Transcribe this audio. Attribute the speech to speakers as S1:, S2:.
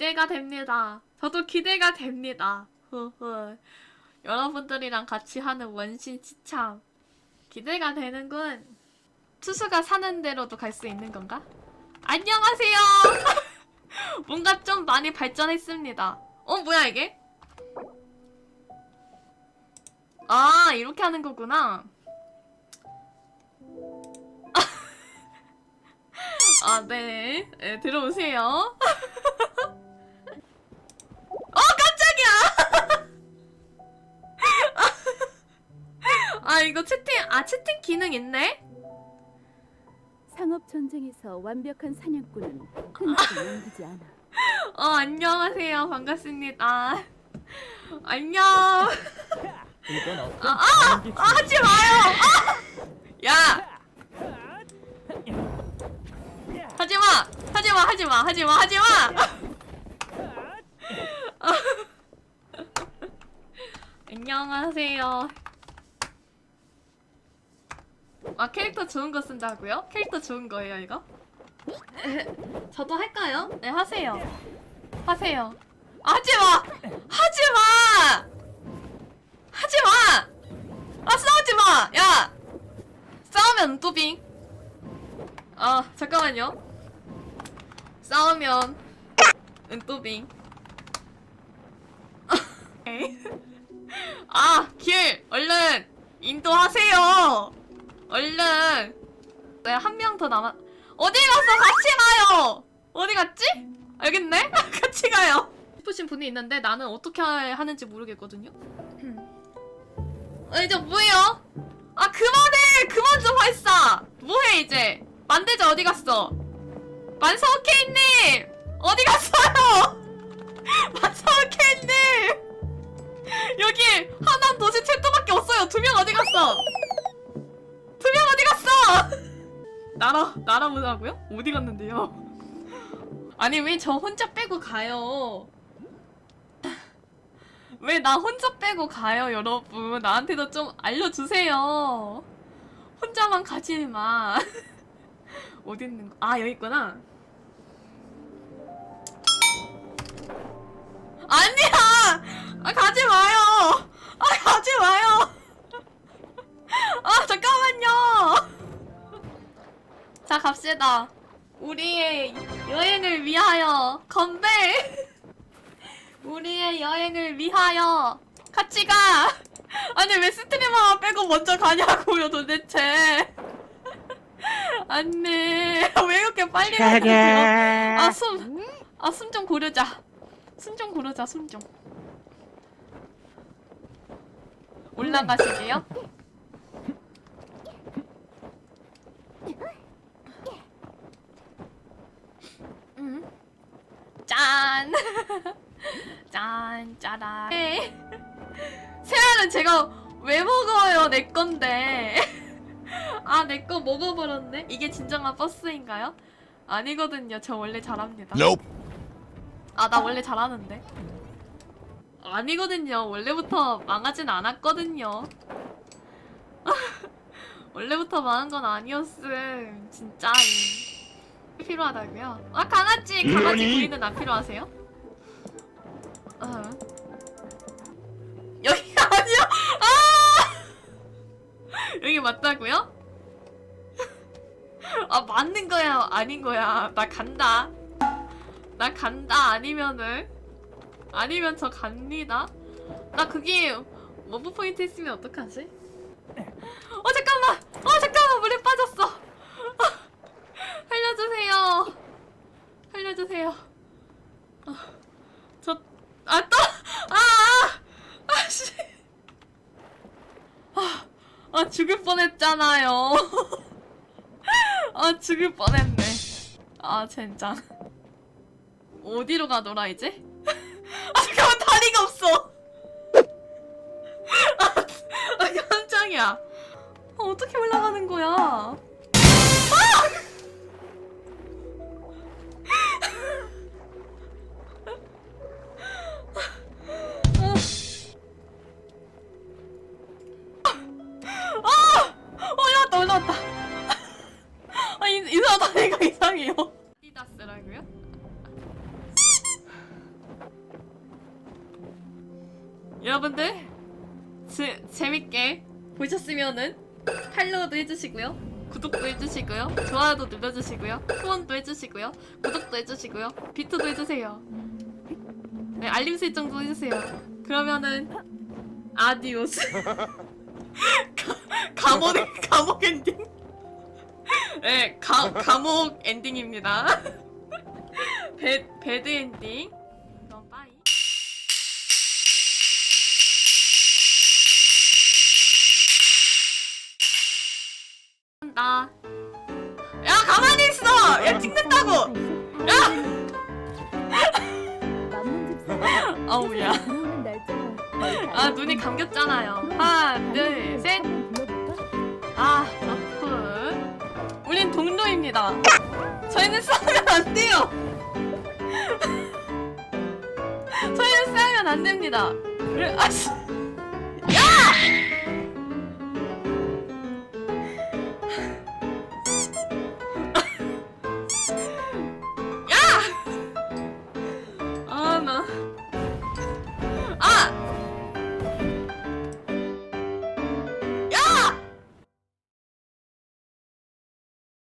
S1: 기대가 됩니다. 저도 기대가 됩니다. 여러분들이랑 같이 하는 원신 시참 기대가 되는군. 투수가 사는 대로도 갈 수 있는 건가? 안녕하세요. 뭔가 좀 많이 발전했습니다. 어 뭐야 이게? 아 이렇게 하는 거구나. 아 네, 네 들어오세요. 아 이거 채팅 아 채팅 기능 있네?
S2: 상업 전쟁에서 완벽한 사냥꾼은 남기지 않아.
S1: 어 안녕하세요 반갑습니다. 안녕.
S3: 이건 어떤
S1: 아,
S3: 아,
S1: 아 하지 마요. 아! 야 하지 마 하지 마 하지 마 하지 마 하지 마. 안녕하세요. 아 캐릭터 좋은 거 쓴다고요? 캐릭터 좋은 거예요 이거? 저도 할까요? 네 하세요. 하세요. 아, 하지 마. 하지 마. 하지 마. 아 싸우지 마. 야. 싸우면 또빙. 아 잠깐만요. 싸우면 은또빙. 아, 길! 얼른! 인도하세요! 얼른! 네, 한명 더 남았, 어디 갔어? 같이 가요! 어디 갔지? 알겠네? 같이 가요! 싶으신 분이 있는데 나는 어떻게 하는지 모르겠거든요? 어, 이제 뭐해요? 아, 그만해! 그만 좀 발사! 뭐해, 이제? 만대자 어디 갔어? 만서케이님! 어디 갔어요? 날아 날아보자고요? 어디 갔는데요? 아니 왜 저 혼자 빼고 가요? 왜 나 혼자 빼고 가요, 여러분? 나한테도 좀 알려주세요. 혼자만 가지 마. 어디 있는 거? 아 여기 있구나. 아니야! 아 가지 마요! 아 가지 마요! 자 갑시다. 우리의 여행을 위하여 건배! 우리의 여행을 위하여 같이 가! 아니 왜 스트리머만 빼고 먼저 가냐고요 도대체 안돼 왜 이렇게 빨리 가냐고요 아숨 아 숨 좀 고르자 숨 좀 고르자 숨 좀 올라가시게요? 음. 짠! 짠, 짜란. 네. 새알은 제가 왜 먹어요? 내 건데. 아, 내 거 먹어버렸네? 이게 진정한 버스인가요? 아니거든요. 저 원래 잘합니다.
S4: Nope.
S1: 아, 나 원래 잘하는데. 아니거든요. 원래부터 망하진 않았거든요. 원래부터 망한 건 아니었음. 진짜. 필요하다고요? 아, 강아지! 강아지? 부인은 안 필요하세요? 어. 여기가 아니야! 아! 여기 맞다고요? 아, 맞는 거야? 아닌 거야? 나 간다. 나 간다 아니면은 아니면 저 갑니다. 나 그게 워브 포인트 있으면 어떡하지? 어 잠깐만. 어 잠깐만 물에 빠졌어. 어, 살려주세요. 살려주세요. 어, 저아 또. 아, 아, 아, 씨. 아, 아 죽을 뻔했잖아요. 아 죽을 뻔했네. 아 젠장. 어디로 가더라 이제? 아 잠깐만 다리가 없어. 아, 아 깜짝이야. 아, 어떻게 올라가는 거야? 아! 아! 바다네가 이상해요. 디다스라고요? 여러분들 제, 재밌게 보셨으면은 팔로우도 해주시고요. 구독도 해주시고요. 좋아요도 눌러주시고요. 후원도 해주시고요. 구독도 해주시고요. 비트도 해주세요. 네, 알림 설정도 해주세요. 그러면은 아디오스. 감옥, 감옥 엔딩. 네 가, 감옥 엔딩입니다 배, 배드 엔딩 그럼 빠이 나. 야 가만히 있어. 야 찍는다고. 아우야.
S2: 들어오는 날짜가
S1: 아 눈이 감겼잖아요. 하나 둘 셋. 아. 우린 동료입니다. 저희는 싸우면 안 돼요. 저희는 싸우면 안 됩니다. 그래 아씨. 야!